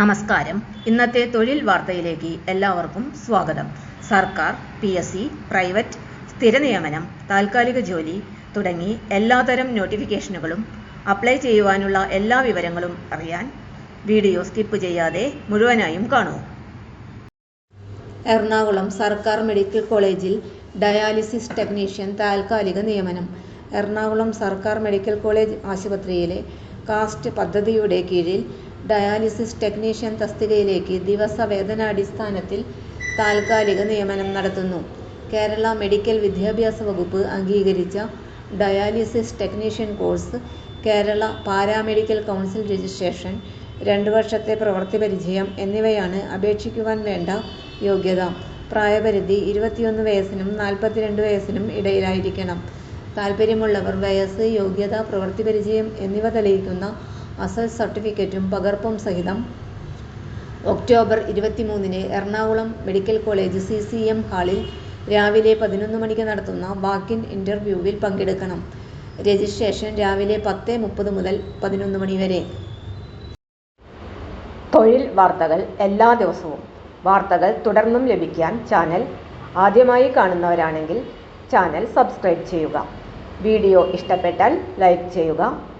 നമസ്കാരം. ഇന്നത്തെ തൊഴിൽ വാർത്തയിലേക്ക് എല്ലാവർക്കും സ്വാഗതം. സർക്കാർ പി എസ് സി പ്രൈവറ്റ് സ്ഥിര നിയമനം താൽക്കാലിക ജോലി തുടങ്ങി എല്ലാതരം നോട്ടിഫിക്കേഷനുകളും അപ്ലൈ ചെയ്യുവാനുള്ള എല്ലാ വിവരങ്ങളും അറിയാൻ വീഡിയോ സ്കിപ്പ് ചെയ്യാതെ മുഴുവനായും കാണൂ. എറണാകുളം സർക്കാർ മെഡിക്കൽ കോളേജിൽ ഡയാലിസിസ് ടെക്നീഷ്യൻ താൽക്കാലിക നിയമനം. എറണാകുളം സർക്കാർ മെഡിക്കൽ കോളേജ് ആശുപത്രിയിലെ കാസ്റ്റ് പദ്ധതിയുടെ കീഴിൽ ഡയാലിസിസ് ടെക്നീഷ്യൻ തസ്തികയിലേക്ക് ദിവസവേതനാടിസ്ഥാനത്തിൽ താൽക്കാലിക നിയമനം നടത്തുന്നു. കേരള മെഡിക്കൽ വിദ്യാഭ്യാസ വകുപ്പ് അംഗീകരിച്ച dialysis technician course, Kerala paramedical council registration, രണ്ട് വർഷത്തെ പ്രവൃത്തി പരിചയം എന്നിവയാണ് അപേക്ഷിക്കുവാൻ വേണ്ട യോഗ്യത. പ്രായപരിധി ഇരുപത്തിയൊന്ന് വയസ്സിനും നാൽപ്പത്തിരണ്ട് വയസ്സിനും ഇടയിലായിരിക്കണം. താൽപര്യമുള്ളവർ വയസ്സ്, യോഗ്യത, പ്രവൃത്തിപരിചയം എന്നിവ തെളിയിക്കുന്ന അസൽ സർട്ടിഫിക്കറ്റും പകർപ്പും സഹിതം ഒക്ടോബർ ഇരുപത്തിമൂന്നിന് Ernakulam medical college C. C. M. ഹാളിൽ രാവിലെ പതിനൊന്ന് മണിക്ക് നടത്തുന്ന വാക്കിൻ ഇന്റർവ്യൂവിൽ പങ്കെടുക്കണം. രജിസ്ട്രേഷൻ രാവിലെ പത്തേ മുപ്പത് മുതൽ പതിനൊന്ന് മണി വരെ. തൊഴിൽ വാർത്തകൾ എല്ലാ ദിവസവും വാർത്തകൾ തുടർന്നും ലഭിക്കാൻ ചാനൽ ആദ്യമായി കാണുന്നവരാണെങ്കിൽ ചാനൽ സബ്സ്ക്രൈബ് ചെയ്യുക. വീഡിയോ ഇഷ്ടപ്പെട്ടാൽ ലൈക്ക് ചെയ്യുക.